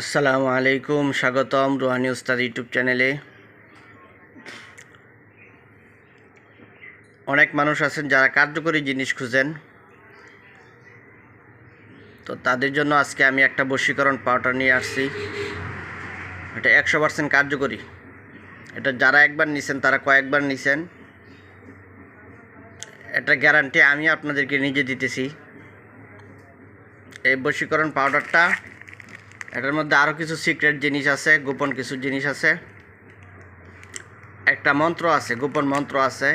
আসসালামু আলাইকুম, স্বাগতম রুহানি উস্তাদ ইউটিউব চ্যানেলে। অনেক মানুষ আছেন যারা কার্যকরী জিনিস খুঁজেন। তো তাদের জন্য আজকে আমি একটা বশীকরণ পাউডার নিয়ে আসছি। এটা একশো পার্সেন্ট কার্যকরী। এটা যারা একবার নিছেন, তারা কয়েকবার নিছেন। এটা গ্যারান্টি আমি আপনাদেরকে নিজে দিতেছি। এই বশীকরণ পাউডারটা এটার মধ্যে আরও কিছু সিক্রেট জিনিস আছে, গোপন কিছু জিনিস আছে। একটা মন্ত্র আছে, গোপন মন্ত্র আছে।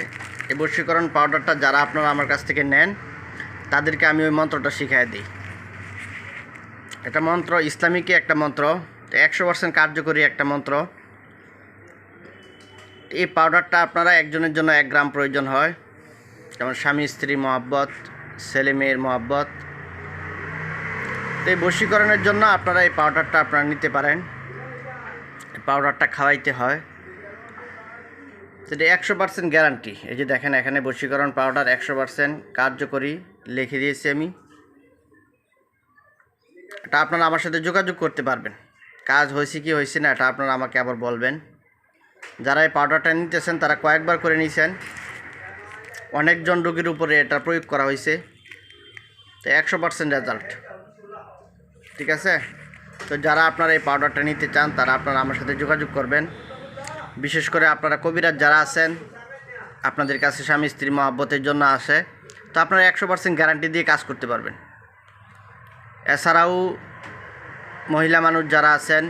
এই বশীকরণ পাউডারটা যারা আপনারা আমার কাছ থেকে নেন, তাদেরকে আমি ওই মন্ত্রটা শিখাই দিই। এটা মন্ত্র ইসলামিকই একটা মন্ত্র একশো পার্সেন্ট কার্যকরী একটা মন্ত্র। এই পাউডারটা আপনারা একজনের জন্য এক গ্রাম প্রয়োজন হয়। যেমন স্বামী, স্ত্রী, মহাব্বত ছেলে মেয়ের মহাব্বত তো এই বশীকরণের জন্য আপনারা এই পাউডারটা আপনারা নিতে পারেন। পাউডারটা খাওয়াইতে হয়। সেটা একশো পার্সেন্ট গ্যারান্টি এই যে দেখেন, এখানে বশীকরণ পাউডার একশো পার্সেন্ট কার্যকরী লিখে দিয়েছি আমি। এটা আপনারা আমার সাথে যোগাযোগ করতে পারবেন। কাজ হয়েছে কি হয়েছে না, এটা আপনারা আমাকে আবার বলবেন। যারা এই পাউডারটা নিতেছেন, তারা কয়েকবার করে নিয়েছেন অনেকজন রোগীর উপরে এটা প্রয়োগ করা হয়েছে। তো একশো পার্সেন্ট রেজাল্ট ঠিক আছে? তো যারা আপনারা এই পাউডারটা নিতে চান, তারা আপনারা আমার সাথে যোগাযোগ করবেন। বিশেষ করে আপনারা কবিরাজ যারা আছেন, আপনাদের কাছে স্বামী স্ত্রী মহাব্বতের জন্য আসে তো আপনারা একশো পার্সেন্ট গ্যারান্টি দিয়ে কাজ করতে পারবেন। এছাড়াও মহিলা মানুষ যারা আছেন,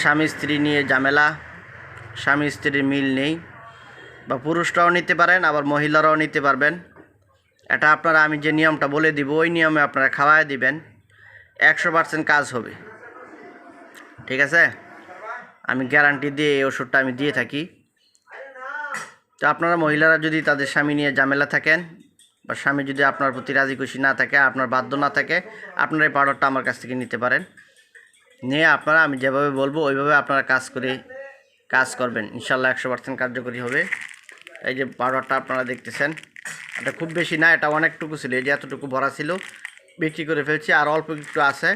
স্বামী স্ত্রী নিয়ে ঝামেলা, স্বামী স্ত্রীর মিল নেই, বা পুরুষরাও নিতে পারেন, আবার মহিলারাও নিতে পারবেন। এটা আপনারা আমি যে নিয়মটা বলে দিব, ওই নিয়মে আপনারা খাওয়ায় দিবেন। একশো পার্সেন্ট কাজ হবে। ঠিক আছে? আমি গ্যারান্টি দিয়ে এই ওষুধটা আমি দিয়ে থাকি। তো আপনারা মহিলারা যদি তাদের স্বামী নিয়ে ঝামেলা থাকেন বা স্বামী যদি আপনার প্রতি রাজি খুশি না থাকে, আপনার বাধ্য না থাকে, আপনারা এই পাউডারটা আমার কাছ থেকে নিতে পারেন। নিয়ে আপনারা, আমি যেভাবে বলব, ওইভাবে আপনারা কাজ করে কাজ করবেন। ইনশাল্লাহ একশো পার্সেন্ট কার্যকরী হবে। এই যে পাউডারটা আপনারা দেখতেছেন, এটা খুব বেশি না, এটা অনেকটুকু ছিল, এই যে এতটুকু ভরা ছিল। বিক্রি করে ফেলছি, আর অল্প একটু আছে।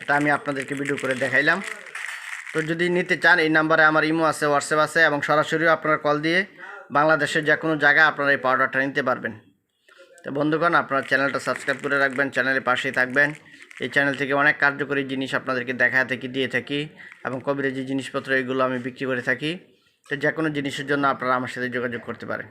এটা আমি আপনাদেরকে ভিডিও করে দেখাইলাম। তো যদি নিতে চান, এই নাম্বারে আমার ইমো আছে হোয়াটসঅ্যাপ আছে, এবং সরাসরিও আপনারা কল দিয়ে বাংলাদেশের যে কোনো জায়গায় আপনারা এই পাউডারটা নিতে পারবেন। তো বন্ধুগণ, আপনারা চ্যানেলটা সাবস্ক্রাইব করে রাখবেন, চ্যানেলের পাশেই থাকবেন। এই চ্যানেল থেকে অনেক কার্যকরী জিনিস আপনাদেরকে দেখা থাকি, দিয়ে থাকি, এবং কবিরাজি জিনিসপত্র এগুলো আমি বিক্রি করে থাকি। তো যে কোনো জিনিসের জন্য আপনারা আমার সাথে যোগাযোগ করতে পারেন।